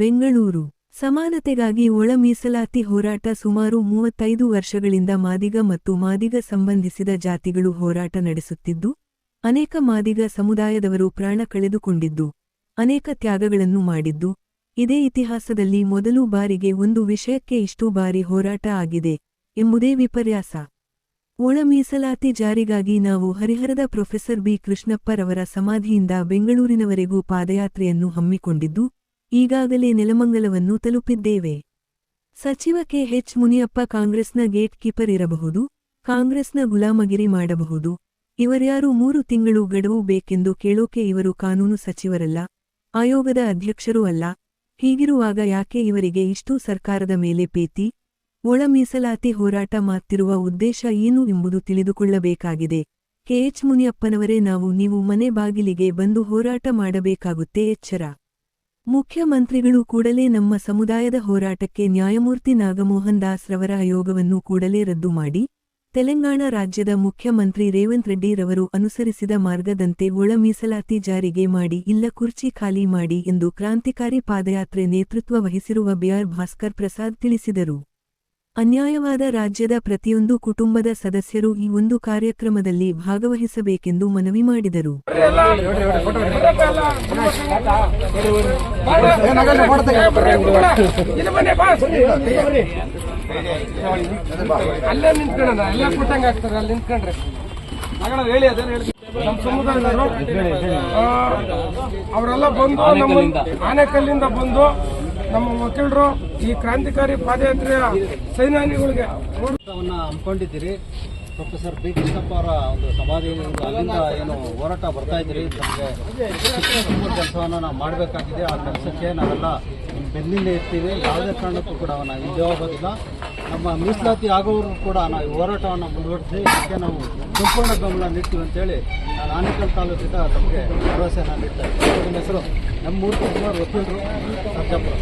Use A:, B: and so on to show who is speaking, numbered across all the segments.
A: ಬೆಂಗಳೂರು. ಸಮಾನತೆಗಾಗಿ ಒಳ ಮೀಸಲಾತಿ ಹೋರಾಟ ಸುಮಾರು ಮೂವತ್ತೈದು ವರ್ಷಗಳಿಂದ ಮಾದಿಗ ಮತ್ತು ಮಾದಿಗ ಸಂಬಂಧಿಸಿದ ಜಾತಿಗಳು ಹೋರಾಟ ನಡೆಸುತ್ತಿದ್ದು, ಅನೇಕ ಮಾದಿಗ ಸಮುದಾಯದವರು ಪ್ರಾಣ ಕಳೆದುಕೊಂಡಿದ್ದು, ಅನೇಕ ತ್ಯಾಗಗಳನ್ನು ಮಾಡಿದ್ದು. ಇದೇ ಇತಿಹಾಸದಲ್ಲಿ ಮೊದಲು ಬಾರಿಗೆ ಒಂದು ವಿಷಯಕ್ಕೆ ಇಷ್ಟು ಬಾರಿ ಹೋರಾಟ ಆಗಿದೆ ಎಂಬುದೇ ವಿಪರ್ಯಾಸ. ಒಳ ಮೀಸಲಾತಿ ಜಾರಿಗಾಗಿ ನಾವು ಹರಿಹರದ ಪ್ರೊಫೆಸರ್ ಬಿ ಕೃಷ್ಣಪ್ಪರವರ ಸಮಾಧಿಯಿಂದ ಬೆಂಗಳೂರಿನವರೆಗೂ ಪಾದಯಾತ್ರೆಯನ್ನು ಹಮ್ಮಿಕೊಂಡಿದ್ದು ಈಗಾಗಲೇ ನೆಲಮಂಗಲವನ್ನು ತಲುಪಿದ್ದೇವೆ. ಸಚಿವ ಕೆ. ಎಚ್. ಮುನಿಯಪ್ಪ ಕಾಂಗ್ರೆಸ್ನ ಗೇಟ್ ಕೀಪರ್ ಇರಬಹುದು, ಕಾಂಗ್ರೆಸ್ನ ಗುಲಾಮಗಿರಿ ಮಾಡಬಹುದು. ಇವರ್ಯಾರು ಮೂರು ತಿಂಗಳು ಗಡುವು ಬೇಕೆಂದು ಕೇಳೋಕೆ ಇವರು ಕಾನೂನು ಸಚಿವರಲ್ಲ, ಆಯೋಗದ ಅಧ್ಯಕ್ಷರೂ ಅಲ್ಲ. ಹೀಗಿರುವಾಗ ಯಾಕೆ ಇವರಿಗೆ ಇಷ್ಟು ಸರ್ಕಾರದ ಮೇಲೆ ಪ್ರೀತಿ? ಒಳ ಮೀಸಲಾತಿ ಹೋರಾಟ ಮಾಡ್ತಿರುವ ಉದ್ದೇಶ ಏನು ಎಂಬುದು ತಿಳಿದುಕೊಳ್ಳಬೇಕಾಗಿದೆ. ಕೆಎಚ್ ಮುನಿಯಪ್ಪನವರೇ ನಾವು, ನೀವು ಮನೆ ಬಾಗಿಲಿಗೆ ಬಂದು ಹೋರಾಟ ಮಾಡಬೇಕಾಗುತ್ತೆ ಎಚ್ಚರ. ಮುಖ್ಯಮಂತ್ರಿಗಳು ಕೂಡಲೇ ನಮ್ಮ ಸಮುದಾಯದ ಹೋರಾಟಕ್ಕೆ ನ್ಯಾಯಮೂರ್ತಿ ನಾಗಮೋಹನ್ ದಾಸ್ ರವರ ಆಯೋಗವನ್ನು ಕೂಡಲೇ ರದ್ದು ಮಾಡಿ, ತೆಲಂಗಾಣ ರಾಜ್ಯದ ಮುಖ್ಯಮಂತ್ರಿ ರೇವಂತ್ ರೆಡ್ಡಿ ರವರು ಅನುಸರಿಸಿದ ಮಾರ್ಗದಂತೆ ಒಳ ಮೀಸಲಾತಿ ಜಾರಿಗೆ ಮಾಡಿ ಇಲ್ಲ ಕುರ್ಚಿ ಖಾಲಿ ಮಾಡಿ ಎಂದು ಕ್ರಾಂತಿಕಾರಿ ಪಾದಯಾತ್ರೆ ನೇತೃತ್ವ ವಹಿಸಿರುವ ಬಿಆರ್ ಭಾಸ್ಕರ್ ಪ್ರಸಾದ್ ತಿಳಿಸಿದರು. ಅನ್ಯಾಯವಾದ ರಾಜ್ಯದ ಪ್ರತಿಯೊಂದು ಕುಟುಂಬದ ಸದಸ್ಯರು ಈ ಒಂದು ಕಾರ್ಯಕ್ರಮದಲ್ಲಿ ಭಾಗವಹಿಸಬೇಕೆಂದು ಮನವಿ ಮಾಡಿದರು.
B: ಅಲ್ಲೇ ನಿಂತ್ಕೊಳ್ಳೋಣ, ಎಲ್ಲ ಕೂತಂಗ ಆಗ್ತದೆ ಅಲ್ಲಿ ನಿಂತ್ಕೊಂಡ್ರೆ. ನಮ್ಮ ಸಮುದಾಯದವರು ಅವರೆಲ್ಲ ಬಂದು ನಮ್ಮ ಆನೆಕಲ್ಲಿಂದ. ಬಂದು ನಮ್ಮ ವಕೀಲರು ಈ ಕ್ರಾಂತಿಕಾರಿ ಪಾದಯಾತ್ರೆಯ ಸೈನಾನಿಗಳಿಗೆ
C: ಅಂದ್ಕೊಂಡಿದ್ದೀರಿ. ಹಮ್ಮಿಕೊಂಡಿದ್ದೀರಿ ಪ್ರೊಫೆಸರ್ ಬಿ ಕೃಷ್ಣಪ್ಪ ಅವರ ಒಂದು ಸಮಾಧಿ ಅಲ್ಲಿಂದ ಏನು ಹೋರಾಟ ಬರ್ತಾ ಇದ್ದೀರಿ. ನಮಗೆ ಕೆಲಸವನ್ನು ನಾವು ಮಾಡಬೇಕಾಗಿದೆ. ಆ ಕೆಲಸಕ್ಕೆ ನಾವೆಲ್ಲ ಬೆನ್ನಿಂದ ಇರ್ತೀವಿ ಯಾವುದೇ ಕಾರಣಕ್ಕೂ ಕೂಡ ನಾವು ಹಿಂದೆ ಹೋಗೋದಿಲ್ಲ. ನಮ್ಮ ಮೀಸಲಾತಿ ಆಗೋರು ಕೂಡ ನಾವು ಈ ಹೋರಾಟವನ್ನು ಮುಂದುವರಿಸಿ ಇದಕ್ಕೆ ನಾವು ಸಂಪೂರ್ಣ ಗಮನ ನೀಡ್ತೀವಿ ಅಂತೇಳಿ ನಾನು ಆನೇಕಲ್ ತಾಲೂಕಿಂದ ತಮಗೆ ಭರವಸೆಯನ್ನು ನೀಡ್ತಾ ಇದ್ದೀನಿ. ನಿಮ್ಮ ಹೆಸರು ನಮ್ಮ ಮೂರ್ತಿ ಕುಮಾರ್ ವಕೀಲರು ಸರ್ಜಾಪುರ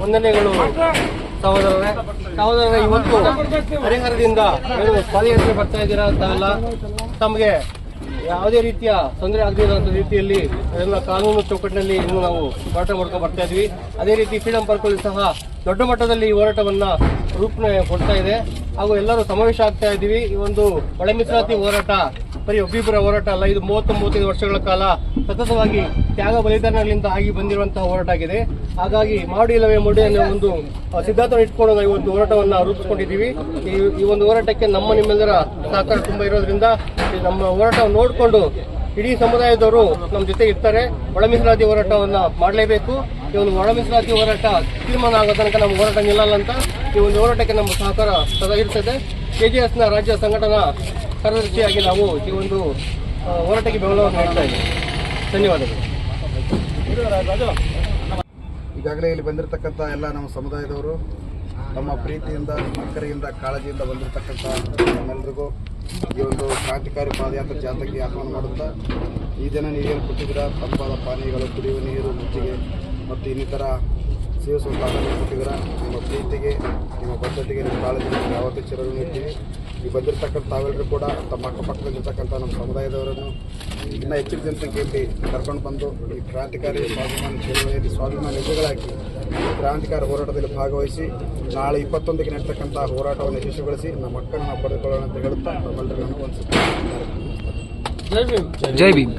D: ವಂದನೆಗಳು. ಸಹೋದರರೇ ಸಹೋದರರೇ ಇವತ್ತು ಹರಿಹರದಿಂದ ಪಾದಯಾತ್ರೆ ಬರ್ತಾ ಇದ್ದೀರಾ ಅಂತೆಲ್ಲ ತಮಗೆ ಯಾವುದೇ ರೀತಿಯ ತೊಂದರೆ ಆಗದಿರುವಂಥ ರೀತಿಯಲ್ಲಿ ಅದನ್ನು ಕಾನೂನು ಚೌಕಟ್ಟಿನಲ್ಲಿ ಇನ್ನು ನಾವು ಹೋರಾಟ ಮಾಡ್ಕೊಂಡು ಬರ್ತಾ ಇದ್ವಿ. ಅದೇ ರೀತಿ ಫ್ರೀಡಂ ಪಾರ್ಕಲ್ಲಿ ಸಹ ದೊಡ್ಡ ಮಟ್ಟದಲ್ಲಿ ಈ ಹೋರಾಟವನ್ನ ರೂಪಣೆ ಕೊಡ್ತಾ ಇದೆ. ಹಾಗೂ ಎಲ್ಲರೂ ಸಮಾವೇಶ ಆಗ್ತಾ ಇದ್ದೀವಿ. ಈ ಒಂದು ಒಳ ಮೀಸಲಾತಿ ಹೋರಾಟ, ಬರೀ ಒಬ್ಬಿಬ್ಬರ ಹೋರಾಟ ಅಲ್ಲ, ಇದು ಮೂವತ್ತು ಮೂವತ್ತೈದು ವರ್ಷಗಳ ಕಾಲ ಸತತವಾಗಿ ತ್ಯಾಗ ಬಲಿದಾನಗಳಿಂದ ಆಗಿ ಬಂದಿರುವಂತಹ ಹೋರಾಟ ಆಗಿದೆ. ಹಾಗಾಗಿ ಮಾಡಿ ಇಲ್ಲವೇ ಮುಡಿ ಅನ್ನೋ ಒಂದು ಸಿದ್ಧಾಂತ ಇಟ್ಕೊಂಡು ಈ ಒಂದು ಹೋರಾಟವನ್ನ ರೂಪಿಸ್ಕೊಂಡಿದ್ದೀವಿ. ಈ ಒಂದು ಹೋರಾಟಕ್ಕೆ ನಮ್ಮ ನಿಮ್ಮೆಲ್ಲರ ಸಹಕಾರ ತುಂಬಾ ಇರೋದ್ರಿಂದ ನಮ್ಮ ಹೋರಾಟವನ್ನು ನೋಡಿಕೊಂಡು ಇಡೀ ಸಮುದಾಯದವರು ನಮ್ಮ ಜೊತೆ ಇರ್ತಾರೆ. ಒಳ ಮೀಸಲಾತಿ ಹೋರಾಟವನ್ನು ಮಾಡಲೇಬೇಕು. ಈ ಒಂದು ಒಳ ಮೀಸಲಾತಿ ಹೋರಾಟ ತೀರ್ಮಾನ ಆಗೋ ತನಕ ನಮ್ಮ ಹೋರಾಟ ನಿಲ್ಲಲ್ಲ ಅಂತ ಈ ಒಂದು ಹೋರಾಟಕ್ಕೆ ನಮ್ಮ ಸಹಕಾರ ಸದಾ ಇರ್ತದೆ ಕೆಜಿಎಸ್ನ ರಾಜ್ಯ ಸಂಘಟನಾ ಕಾರ್ಯದರ್ಶಿಯಾಗಿ ನಾವು ಈ ಒಂದು ಹೋರಾಟಕ್ಕೆ ಬೆಂಬಲವನ್ನು ನೀಡ್ತಾ ಇದ್ದೀವಿ. ಧನ್ಯವಾದಗಳು.
E: ಈಗಾಗಲೇ ಇಲ್ಲಿ ಬಂದಿರತಕ್ಕಂಥ ಎಲ್ಲ ನಮ್ಮ ಸಮುದಾಯದವರು, ನಮ್ಮ ಪ್ರೀತಿಯಿಂದ ಅಕ್ಕರೆಯಿಂದ ಕಾಳಜಿಯಿಂದ ಬಂದಿರತಕ್ಕಂಥ ನಮ್ಮೆಲ್ಲರಿಗೂ ಈ ಒಂದು ಕ್ರಾಂತಿಕಾರಿ ಪಾದಯಾತ್ರೆ ಜಾಥಾಕ್ಕೆ ಆಹ್ವಾನ ಮಾಡುತ್ತಾ, ಈ ದಿನ ನೀವೇನು ಕೊಟ್ಟಿದ್ದೀರಾ ತಂಪಾದ ಪಾನೀಯಗಳು, ಕುಡಿಯುವ ನೀರು, ಮುತ್ತಿಗೆ ಮತ್ತು ಇನ್ನಿತರ ಸೇವಿಸುವ ಕೊಟ್ಟಿದ್ದೀರಾ? ನಿಮ್ಮ ಪ್ರೀತಿಗೆ, ನಿಮ್ಮ ಬದ್ಧತೆಗೆ ನಿಮ್ಮ ಕಾಳಜಿಗೆ ನಾವು ಯಾವತ್ತೂ ಚಿರಗಳು ನೀಡ್ತೀವಿ ಈ ಬಂದಿರತಕ್ಕಂಥ ತಾವೆಲ್ಲರೂ ಕೂಡ ತಮ್ಮ ಅಕ್ಕಪಕ್ಕದಲ್ಲಿರ್ತಕ್ಕಂಥ ನಮ್ಮ ಸಮುದಾಯದವರನ್ನು ಇನ್ನೂ ಹೆಚ್ಚಿನ ಜನಸಂಖ್ಯೆಯಲ್ಲಿ ಕರ್ಕೊಂಡು ಬಂದು ಈ ಕ್ರಾಂತಿಕಾರಿ ಸ್ವಾಭಿಮಾನ ಚಳುವಳಿಯಲ್ಲಿ ಸ್ವಾಭಿಮಾನ ನಿಜಗಳಾಗಿ ಈ ಕ್ರಾಂತಿಕಾರಿ ಹೋರಾಟದಲ್ಲಿ ಭಾಗವಹಿಸಿ ನಾಳೆ ಇಪ್ಪತ್ತೊಂದಕ್ಕೆ ನಡೀತಕ್ಕಂಥ ಹೋರಾಟವನ್ನು ಯಶಸ್ವಿಗೊಳಿಸಿ ನಮ್ಮ ಮಕ್ಕಳನ್ನು ನಾವು ಪಡೆದುಕೊಳ್ಳೋಣ ಅಂತ ಹೇಳುತ್ತಾ ತಮ್ಮೆಲ್ಲರಿಗೂ ನಾನು ಒಂದು
F: ಜೈ ಭೀಮ್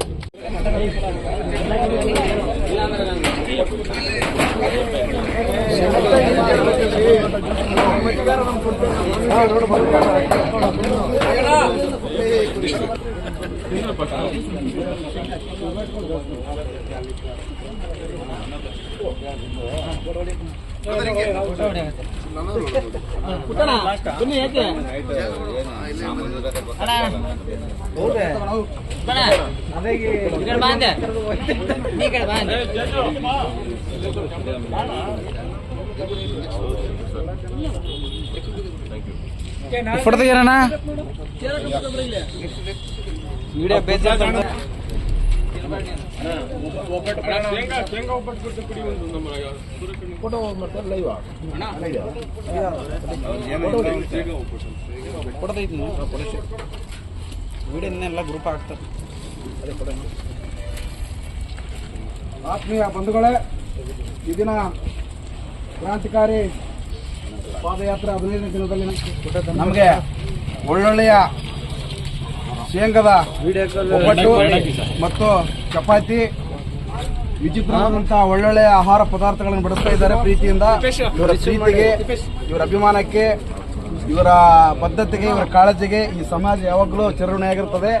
F: ಫೋಟೋ ತೆಗಿಯೋಣ? ವಿಡಿಯೋ ಬೇಜಾರ್
E: ವಿಡಿಯೋನೆಲ್ಲ ಗ್ರೂಪ್ ಆಗ್ತದೆ
B: ಆತ್ಮೀಯ ಬಂಧುಗಳೇ ಈ ದಿನ ಕ್ರಾಂತಿಕಾರಿ ಪಾದಯಾತ್ರೆ ಹದಿನೈದನೇ ದಿನದಲ್ಲಿ
E: ನಮಗೆ ಒಳ್ಳೊಳ್ಳೆಯ ಶೇಂಗದ ಒಬ್ಬಟ್ಟು ಮತ್ತು ಚಪಾತಿ. ವಿಚಿತ್ರವಾದಂತಹ ಒಳ್ಳೊಳ್ಳೆಯ ಆಹಾರ ಪದಾರ್ಥಗಳನ್ನು ಬಡಿಸ್ತಾ ಇದ್ದಾರೆ ಪ್ರೀತಿಯಿಂದ. ಇವರ ಪ್ರೀತಿಗೆ ಇವರ ಅಭಿಮಾನಕ್ಕೆ ಇವರ ಬದ್ಧತೆಗೆ ಇವರ ಕಾಳಜಿಗೆ ಈ ಸಮಾಜ ಯಾವಾಗಲೂ ಚಿರಋಣಿಯಾಗಿರ್ತದೆ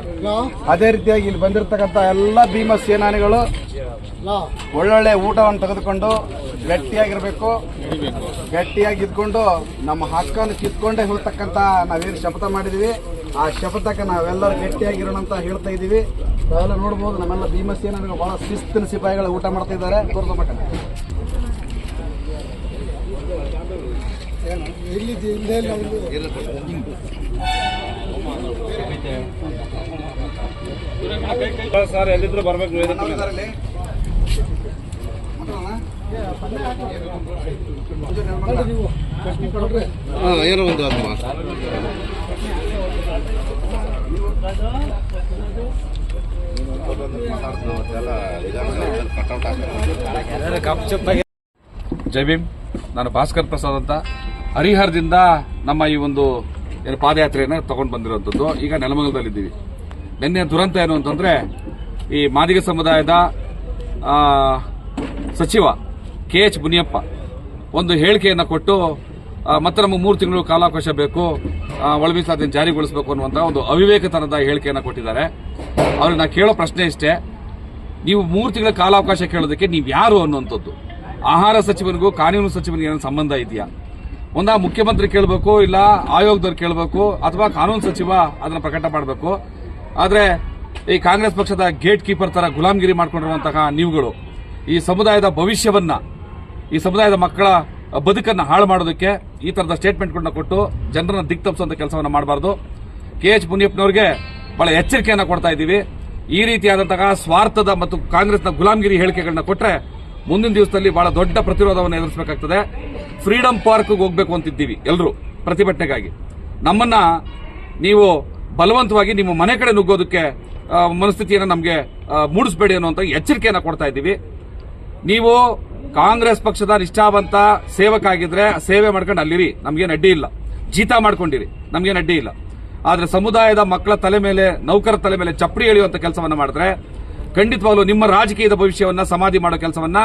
E: ಅದೇ ರೀತಿಯಾಗಿ ಇಲ್ಲಿ ಬಂದಿರತಕ್ಕಂಥ ಎಲ್ಲ ಭೀಮ ಸೇನಾನಿಗಳು ಒಳ್ಳೊಳ್ಳೆ ಊಟವನ್ನು ತೆಗೆದುಕೊಂಡು ಗಟ್ಟಿಯಾಗಿರ್ಬೇಕು. ಗಟ್ಟಿಯಾಗಿ ಇದ್ಕೊಂಡು ನಮ್ಮ ಹಕ್ಕನ್ನು ಕಿತ್ಕೊಂಡೇ ಹೋಗ್ತಕ್ಕಂತ ನಾವೇನು ಶಪಥ ಮಾಡಿದೀವಿ ಆ ಶಪಥಕ್ಕೆ ನಾವೆಲ್ಲರೂ ಗಟ್ಟಿಯಾಗಿರೋಣ ಅಂತ ಹೇಳ್ತಾ ಇದ್ದೀವಿ. ನಾವೆಲ್ಲ ನೋಡ್ಬೋದು ನಮ್ಮೆಲ್ಲ ಭೀಮಸೇನರು ಬಹಳ ಶಿಸ್ತಿನ ಸಿಪಾಯಿಗಳು ಊಟ ಮಾಡ್ತಾ ಇದ್ದಾರೆ. ತೋರ್ಸ್ಬೇಕ
F: ಸರ್ ಎಲ್ಲಿದ್ರು ಬರ್ಬೇಕು
E: ಏನೋ ಒಂದು
F: ಜೈ ಭೀಮ್. ನಾನು ಭಾಸ್ಕರ್ ಪ್ರಸಾದ್ ಅಂತ. ಹರಿಹರದಿಂದ ನಮ್ಮ ಈ ಒಂದು ಏನು ಪಾದಯಾತ್ರೆಯನ್ನು ತಗೊಂಡು ಬಂದಿರುವಂಥದ್ದು ಈಗ ನೆಲಮಂಗಲದಲ್ಲಿದ್ದೀವಿ. ನಿನ್ನೆ ದುರಂತ ಏನು ಅಂತಂದರೆ, ಈ ಮಾದಿಗ ಸಮುದಾಯದ ಸಚಿವ ಕೆ ಎಚ್ ಮುನಿಯಪ್ಪ ಒಂದು ಹೇಳಿಕೆಯನ್ನು ಕೊಟ್ಟು ಮತ್ತೆ ನಮಗೆ ಮೂರು ತಿಂಗಳು ಕಾಲಾವಕಾಶ ಬೇಕು. ಒಳ ಮೀಸಲಾತಿಯನ್ನು ಜಾರಿಗೊಳಿಸಬೇಕು ಅನ್ನುವಂಥ ಒಂದು ಅವಿವೇಕತನದ ಹೇಳಿಕೆಯನ್ನು ಕೊಟ್ಟಿದ್ದಾರೆ. ಅವ್ರಿಗೆ ನಾನು ಕೇಳೋ ಪ್ರಶ್ನೆ ಇಷ್ಟೇ. ನೀವು ಮೂರು ತಿಂಗಳ ಕಾಲಾವಕಾಶ ಕೇಳೋದಕ್ಕೆ ನೀವು ಯಾರು ಅನ್ನುವಂಥದ್ದು. ಆಹಾರ ಸಚಿವನಿಗೂ ಕಾನೂನು ಸಚಿವನಿಗೆ ಏನೋ ಸಂಬಂಧ ಇದೆಯಾ? ಒಂದ ಮುಖ್ಯಮಂತ್ರಿ ಕೇಳಬೇಕು, ಇಲ್ಲ ಆಯೋಗದವ್ರು ಕೇಳಬೇಕು, ಅಥವಾ ಕಾನೂನು ಸಚಿವ ಅದನ್ನು ಪ್ರಕಟ ಮಾಡಬೇಕು. ಆದರೆ ಈ ಕಾಂಗ್ರೆಸ್ ಪಕ್ಷದ ಗೇಟ್ ಕೀಪರ್ ತರ ಗುಲಾಮಗಿರಿ ಮಾಡಿಕೊಂಡಿರುವಂತಹ ನೀವುಗಳು, ಈ ಸಮುದಾಯದ ಭವಿಷ್ಯವನ್ನ, ಈ ಸಮುದಾಯದ ಮಕ್ಕಳ ಬದುಕನ್ನ ಹಾಳು ಮಾಡೋದಕ್ಕೆ ಈ ತರದ ಸ್ಟೇಟ್ಮೆಂಟ್ಗಳನ್ನ ಕೊಟ್ಟು ಜನರನ್ನ ದಿಕ್ ತಪ್ಪಿಸುವಂತ ಕೆಲಸವನ್ನು ಮಾಡಬಾರ್ದು. ಕೆ ಎಚ್ ಮುನಿಯಪ್ಪನವ್ರಿಗೆ ಬಹಳ ಎಚ್ಚರಿಕೆಯನ್ನು ಕೊಡ್ತಾ ಇದ್ದೀವಿ. ಈ ರೀತಿಯಾದಂತಹ ಸ್ವಾರ್ಥದ ಮತ್ತು ಕಾಂಗ್ರೆಸ್ನ ಗುಲಾಮಗಿರಿ ಹೇಳಿಕೆಗಳನ್ನ ಕೊಟ್ಟರೆ ಮುಂದಿನ ದಿವಸದಲ್ಲಿ ಬಹಳ ದೊಡ್ಡ ಪ್ರತಿರೋಧವನ್ನು ಎದುರಿಸಬೇಕಾಗ್ತದೆ. ಫ್ರೀಡಂ ಪಾರ್ಕ್ಗೆ ಹೋಗಬೇಕು ಅಂತಿದ್ದೀವಿ ಎಲ್ಲರೂ ಪ್ರತಿಭಟನೆಗಾಗಿ. ನಮ್ಮನ್ನ ನೀವು ಬಲವಂತವಾಗಿ ನಿಮ್ಮ ಮನೆ ಕಡೆ ನುಗ್ಗೋದಕ್ಕೆ ಮನಸ್ಥಿತಿಯನ್ನು ನಮಗೆ ಮೂಡಿಸಬೇಡಿ ಅನ್ನುವಂಥ ಎಚ್ಚರಿಕೆಯನ್ನು ಕೊಡ್ತಾ ಇದ್ದೀವಿ. ನೀವು ಕಾಂಗ್ರೆಸ್ ಪಕ್ಷದ ನಿಷ್ಠಾವಂತ ಸೇವಕ ಆಗಿದ್ರೆ ಸೇವೆ ಮಾಡ್ಕೊಂಡು ಅಲ್ಲಿರಿ. ನಮ್ಗೇನು ಅಡ್ಡಿ ಇಲ್ಲ. ಜೀತ ಮಾಡ್ಕೊಂಡಿರಿ. ನಮ್ಗೇನು ಅಡ್ಡಿ ಇಲ್ಲ. ಆದ್ರೆ ಸಮುದಾಯದ ಮಕ್ಕಳ ತಲೆ ಮೇಲೆ, ನೌಕರ ತಲೆ ಮೇಲೆ ಚಪ್ಪಡಿ ಎಳೆಯುವಂತ ಕೆಲಸವನ್ನ ಮಾಡಿದ್ರೆ ಖಂಡಿತವಾಗ್ಲೂ ನಿಮ್ಮ ರಾಜಕೀಯದ ಭವಿಷ್ಯವನ್ನ, ಸಮಾಧಿ ಮಾಡೋ ಕೆಲಸವನ್ನ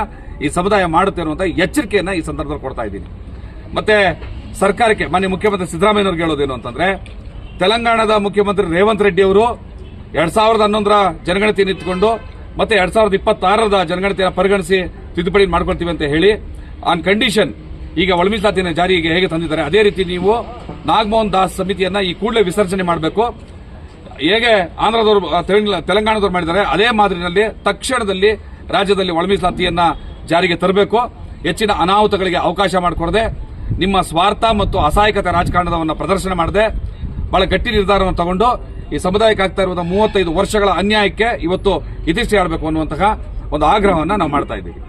F: ಈ ಸಮುದಾಯ ಮಾಡುತ್ತೆ ಅನ್ನುವಂತ ಎಚ್ಚರಿಕೆಯನ್ನ ಈ ಸಂದರ್ಭದಲ್ಲಿ ಕೊಡ್ತಾ ಇದ್ದೀನಿ. ಮತ್ತೆ ಸರ್ಕಾರಕ್ಕೆ, ಮಾನ್ಯ ಮುಖ್ಯಮಂತ್ರಿ ಸಿದ್ದರಾಮಯ್ಯನವ್ರಿಗೆ ಹೇಳೋದೇನು ಅಂತಂದ್ರೆ, ತೆಲಂಗಾಣದ ಮುಖ್ಯಮಂತ್ರಿ ರೇವಂತ್ ರೆಡ್ಡಿ ಅವರು ಎರಡ್ ಸಾವಿರದ ಹನ್ನೊಂದರ ಜನಗಣತಿ ನಿಂತ್ಕೊಂಡು ಮತ್ತೆ ಎರಡ್ ಸಾವಿರದ ಇಪ್ಪತ್ತಾರರ ಜನಗಣತಿಯನ್ನು ಪರಿಗಣಿಸಿ ತಿದ್ದುಪಡಿ ಮಾಡ್ಕೊಳ್ತೀವಿ ಅಂತ ಹೇಳಿ ಆನ್ ಕಂಡೀಷನ್ ಈಗ ಒಳ ಮೀಸಲಾತಿಯನ್ನು ಜಾರಿಗೆ ಹೇಗೆ ತಂದಿದ್ದಾರೆ, ಅದೇ ರೀತಿ ನೀವು ನಾಗಮೋಹನ್ ದಾಸ್ ಸಮಿತಿಯನ್ನ ಈ ಕೂಡಲೇ ವಿಸರ್ಜನೆ ಮಾಡಬೇಕು. ಹೇಗೆ ಆಂಧ್ರದವರು ತೆಲಂಗಾಣದವರು ಮಾಡಿದ್ದಾರೆ, ಅದೇ ಮಾದರಿನಲ್ಲಿ ತಕ್ಷಣದಲ್ಲಿ ರಾಜ್ಯದಲ್ಲಿ ಒಳ ಮೀಸಲಾತಿಯನ್ನ ಜಾರಿಗೆ ತರಬೇಕು. ಹೆಚ್ಚಿನ ಅನಾಹುತಗಳಿಗೆ ಅವಕಾಶ ಮಾಡಿಕೊಡದೆ, ನಿಮ್ಮ ಸ್ವಾರ್ಥ ಮತ್ತು ಅಸಹಾಯಕತೆ ರಾಜಕಾರಣವನ್ನು ಪ್ರದರ್ಶನ ಮಾಡದೆ. ಬಹಳ ಗಟ್ಟಿ ನಿರ್ಧಾರವನ್ನು ತಗೊಂಡು, ಈ ಸಮುದಾಯಕ್ಕೆ ಆಗ್ತಾ ಇರುವಂತಹ ಮೂವತ್ತೈದು ವರ್ಷಗಳ ಅನ್ಯಾಯಕ್ಕೆ ಇವತ್ತು ಇತಿಶ್ರೀ ಆಡಬೇಕು ಅನ್ನುವಂತಹ ಒಂದು ಆಗ್ರಹವನ್ನು ನಾವು ಮಾಡ್ತಾ ಇದ್ದೀವಿ.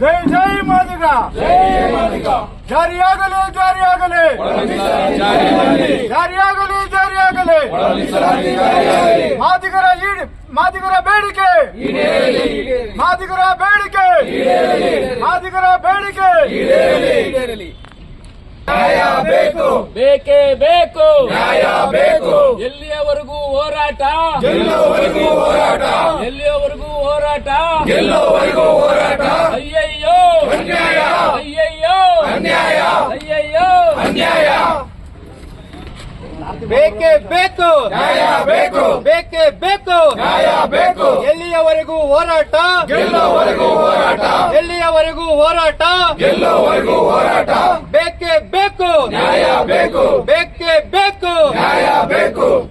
B: ಜೈ ಜೈ ಮಾದಿಗ ಜಾರಿಯಾಗಲಿ ಜಾರಿಯಾಗಲಿ ಜಾರಿಯಾಗಲಿ ಜಾರಿಯಾಗಲಿ ಮಾದಿಗರ ಈಡ್ ಮಾದಿಗರ ಬೇಡಿಕೆ ಮಾದಿಗರ ಬೇಡಿಕೆ ಮಾದಿಗರ ಬೇಡಿಕೆ
G: ಬೇಕೇ ಬೇಕು. ನ್ಯಾಯ ಬೇಕು. ಎಲ್ಲಿಯವರೆಗೂ ಹೋರಾಟ? ಗೆಲ್ಲುವವರೆಗೂ ಹೋರಾಟ? ಎಲ್ಲಿಯವರೆಗೂ ಹೋರಾಟ? ಗೆಲ್ಲುವವರೆಗೂ ಹೋರಾಟ? ಅಯ್ಯಯ್ಯೋ. ಅನ್ಯಾಯ. ಅಯ್ಯಯ್ಯೋ. ಅನ್ಯಾಯ. ಅಯ್ಯಯ್ಯೋ. ಅನ್ಯಾಯ.
D: ಬೇಕೆ ಬೇಕು. ನ್ಯಾಯ ಬೇಕು ಬೇಕೇ. ಬೇಕು ನ್ಯಾಯ ಬೇಕು ಎಲ್ಲಿಯವರೆಗೂ ಹೋರಾಟ. ಎಲ್ಲವರೆಗೂ ಹೋರಾಟ. ಎಲ್ಲಿಯವರೆಗೂ ಹೋರಾಟ. ಎಲ್ಲವರೆಗೂ ಹೋರಾಟ. ಬೇಕೇ ಬೇಕು. ನ್ಯಾಯ ಬೇಕು ಬೇಕೇ. ಬೇಕು ನ್ಯಾಯ ಬೇಕು